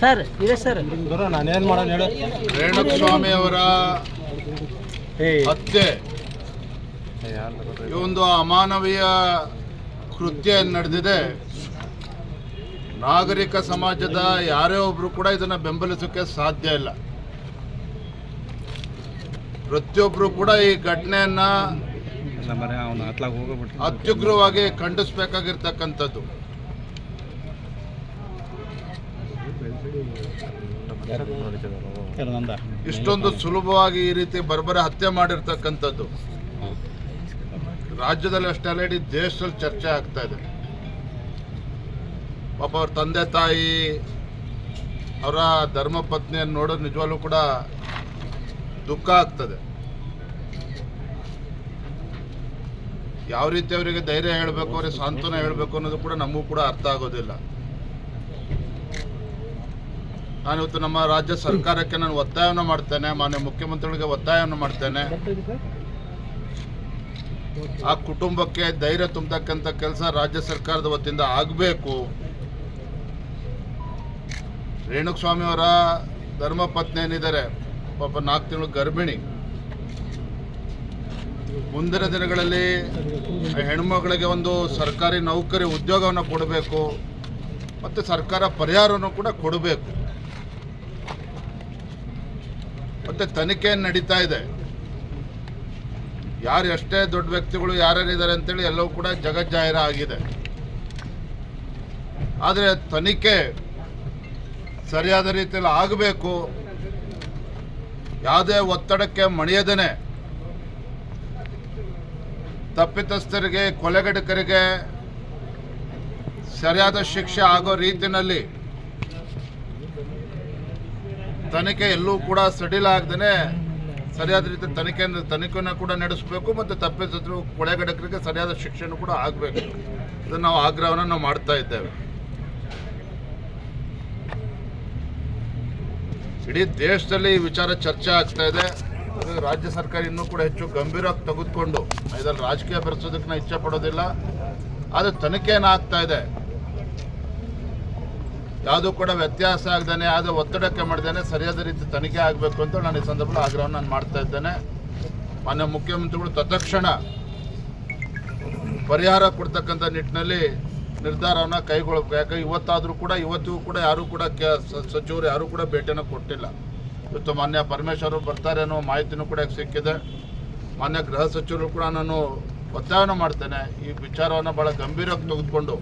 Sir ಇದೆ sir. ನಾನು ನಾನೇನು ಮಾಡೋಣ ಹೇಳು. ರೇಣುಸ್ವಾಮಿ ಅವರ ಹತ್ಯೆ. ಈ ಒಂದು ಅಮಾನವೀಯ ಕೃತ್ಯ ಏನ್ ನಡೆದಿದೆ. ನಾಗರಿಕ ಸಮಾಜದ ಯಾರೇ ಒಬ್ರು ಕೂಡ ಇದನ್ನ ಬೆಂಬಲಿಸೋಕೆ ಸಾಧ್ಯ ಇಲ್ಲ. ಪ್ರತಿಯೊಬ್ರು ಕೂಡ ಈ ಘಟನೆಯನ್ನ ಅತ್ಯುಗ್ರವಾಗಿ ಖಂಡಿಸಬೇಕಾಗಿರ್ತಕ್ಕಂಥದ್ದು. ಇಷ್ಟೊಂದು ಸುಲಭವಾಗಿ ಈ ರೀತಿ ಬರ್ಬರ ಹತ್ಯೆ ಮಾಡಿರ್ತಕ್ಕಂಥದ್ದು. ರಾಜ್ಯದಲ್ಲಿ ಅಷ್ಟೇ ಅಲ್ಲ, ಇಡೀ ದೇಶದಲ್ಲಿ ಚರ್ಚೆ ಆಗ್ತಾ ಇದೆ. ಪಾಪ ಅವ್ರ ತಂದೆ ತಾಯಿ, ಅವರ ಧರ್ಮ ಪತ್ನಿಯನ್ನು ನೋಡೋದು ನಿಜವಾಗ್ಲೂ ಕೂಡ ದುಃಖ ಆಗ್ತದೆ. ಯಾವ ರೀತಿ ಅವರಿಗೆ ಧೈರ್ಯ ಹೇಳಬೇಕು, ಅವರಿಗೆ ಸಾಂತ್ವನ ಹೇಳಬೇಕು ಅನ್ನೋದು ಕೂಡ ನಮಗೂ ಕೂಡ ಅರ್ಥ ಆಗೋದಿಲ್ಲ. ನಾನು ಇವತ್ತು ನಮ್ಮ ರಾಜ್ಯ ಸರ್ಕಾರಕ್ಕೆ ನಾನು ಒತ್ತಾಯವನ್ನು ಮಾಡ್ತೇನೆ, ಮಾನ್ಯ ಮುಖ್ಯಮಂತ್ರಿಗಳಿಗೆ ಒತ್ತಾಯವನ್ನು ಮಾಡ್ತೇನೆ. ಆ ಕುಟುಂಬಕ್ಕೆ ಧೈರ್ಯ ತುಂಬತಕ್ಕಂತ ಕೆಲಸ ರಾಜ್ಯ ಸರ್ಕಾರದ ವತಿಯಿಂದ ಆಗಬೇಕು. ಅವರ ಧರ್ಮಪತ್ನಿ ಏನಿದ್ದಾರೆ ಪಾಪ ನಾಲ್ಕು ತಿಂಗಳು ಗರ್ಭಿಣಿ. ಮುಂದಿನ ದಿನಗಳಲ್ಲಿ ಹೆಣ್ಮಗಳಿಗೆ ಒಂದು ಸರ್ಕಾರಿ ನೌಕರಿ ಉದ್ಯೋಗವನ್ನು ಕೊಡಬೇಕು ಮತ್ತು ಸರ್ಕಾರ ಪರಿಹಾರವನ್ನು ಕೂಡ ಕೊಡಬೇಕು. ಮತ್ತೆ ತನಿಖೆ ನಡೀತಾ ಇದೆ. ಯಾರು ಎಷ್ಟೇ ದೊಡ್ಡ ವ್ಯಕ್ತಿಗಳು ಯಾರ್ಯಾರಿದ್ದಾರೆ ಅಂತೇಳಿ ಎಲ್ಲವೂ ಕೂಡ ಜಗಜ್ಜಾಹಿರ ಆಗಿದೆ ಆದರೆ ತನಿಖೆ ಸರಿಯಾದ ರೀತಿಯಲ್ಲಿ ಆಗಬೇಕು. ಯಾವುದೇ ಒತ್ತಡಕ್ಕೆ ಮಣಿಯದೇನೆ. ತಪ್ಪಿತಸ್ಥರಿಗೆ, ಕೊಲೆಗಡಕರಿಗೆ ಸರಿಯಾದ ಶಿಕ್ಷೆ ಆಗೋ ರೀತಿಯಲ್ಲಿ ತನಿಖೆ ಎಲ್ಲೂ ಕೂಡ ಸಡಿಲ ಆಗದೇ ಸರಿಯಾದ ರೀತಿ ತನಿಖೆ ತನಿಖೆಯನ್ನು ಕೂಡ ನಡೆಸಬೇಕು ಮತ್ತು ತಪ್ಪಿತಸ್ಥರು ಕೊಳೆಗಡಕರಿಗೆ ಸರಿಯಾದ ಶಿಕ್ಷಣ ಕೂಡ ಆಗಬೇಕು. ಇದನ್ನು ನಾವು ಆಗ್ರಹವನ್ನು ನಾವು ಮಾಡ್ತಾ ಇದ್ದೇವೆ. ಇಡೀ ದೇಶದಲ್ಲಿ ಈ ವಿಚಾರ ಚರ್ಚೆ ಆಗ್ತಾ ಇದೆ. ರಾಜ್ಯ ಸರ್ಕಾರ ಇನ್ನೂ ಕೂಡ ಹೆಚ್ಚು ಗಂಭೀರವಾಗಿ ತೆಗೆದುಕೊಂಡು ಇದರಲ್ಲಿ ರಾಜಕೀಯ ಬೆರೆಸೋದಕ್ಕೆ ನಾನು ಇಚ್ಛೆ ಪಡೋದಿಲ್ಲ. ಆದರೆ ತನಿಖೆ ಆಗ್ತಾ ಇದೆ? ಯಾವುದೂ ಕೂಡ ವ್ಯತ್ಯಾಸ ಆಗ್ದೇನೆ, ಯಾವುದೇ ಒತ್ತಡಕ್ಕೆ ಮಾಡ್ದೇನೆ ಸರಿಯಾದ ರೀತಿ ತನಿಖೆ ಆಗಬೇಕು ಅಂತ ನಾನು ಈ ಸಂದರ್ಭದಲ್ಲಿ ಆಗ್ರಹವನ್ನು ನಾನು ಮಾಡ್ತಾ ಇದ್ದೇನೆ. ಮಾನ್ಯ ಮುಖ್ಯಮಂತ್ರಿಗಳು ತತ್ಕ್ಷಣ ಪರಿಹಾರ ಕೊಡ್ತಕ್ಕಂಥ ನಿಟ್ಟಿನಲ್ಲಿ ನಿರ್ಧಾರವನ್ನು ಕೈಗೊಳ್ಳಬೇಕು ಯಾಕಂದ್ರೆ ಇವತ್ತಾದರೂ ಕೂಡ, ಇವತ್ತಿಗೂ ಕೂಡ ಯಾರೂ ಕೂಡ ಸಚಿವರು ಯಾರೂ ಕೂಡ ಭೇಟಿಯನ್ನು ಕೊಟ್ಟಿಲ್ಲ. ಇವತ್ತು ಮಾನ್ಯ ಪರಮೇಶ್ವರ್ ಅವರು ಬರ್ತಾರೆ ಅನ್ನೋ ಮಾಹಿತಿನೂ ಕೂಡ ಸಿಕ್ಕಿದೆ. ಮಾನ್ಯ ಗೃಹ ಸಚಿವರು ಕೂಡ ನಾನು ಒತ್ತಾಯವನ್ನು ಮಾಡ್ತೇನೆ. ಈ ವಿಚಾರವನ್ನು ಭಾಳ ಗಂಭೀರವಾಗಿ ತೆಗೆದುಕೊಂಡು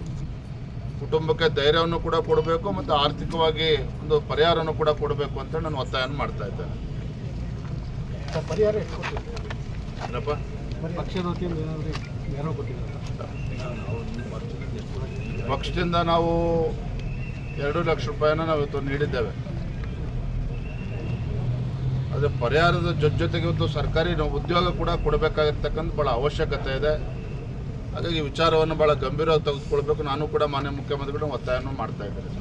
ಕುಟುಂಬಕ್ಕೆ ಧೈರ್ಯವನ್ನು ಕೂಡ ಕೊಡಬೇಕು ಮತ್ತು ಆರ್ಥಿಕವಾಗಿ ಒಂದು ಪರಿಹಾರವನ್ನು ಕೂಡ ಕೊಡಬೇಕು ಅಂತ ನಾನು ಒತ್ತಾಯನ ಮಾಡ್ತಾ ಇದ್ದೇನೆ. ಪರಿಹಾರ ಪಕ್ಷದಿಂದ ನಾವು ಎರಡು ಲಕ್ಷ ರೂಪಾಯಿನ ನಾವು ಇವತ್ತು ನೀಡಿದ್ದೇವೆ. ಅದೇ ಪರಿಹಾರದ ಜೊತೆ ಜೊತೆಗೆ ಒಂದು ಸರ್ಕಾರಿ ಉದ್ಯೋಗ ಕೂಡ ಕೊಡಬೇಕಾಗಿರ್ತಕ್ಕಂಥ ಭಾಳ ಅವಶ್ಯಕತೆ ಇದೆ. ಹಾಗಾಗಿ ವಿಚಾರವನ್ನು ಭಾಳ ಗಂಭೀರವಾಗಿ ತೆಗೆದುಕೊಳ್ಬೇಕು. ನಾನು ಕೂಡ ಮಾನ್ಯ ಮುಖ್ಯಮಂತ್ರಿಗಳು ಒತ್ತಾಯವನ್ನು ಮಾಡ್ತಾ ಇದ್ದೇನೆ.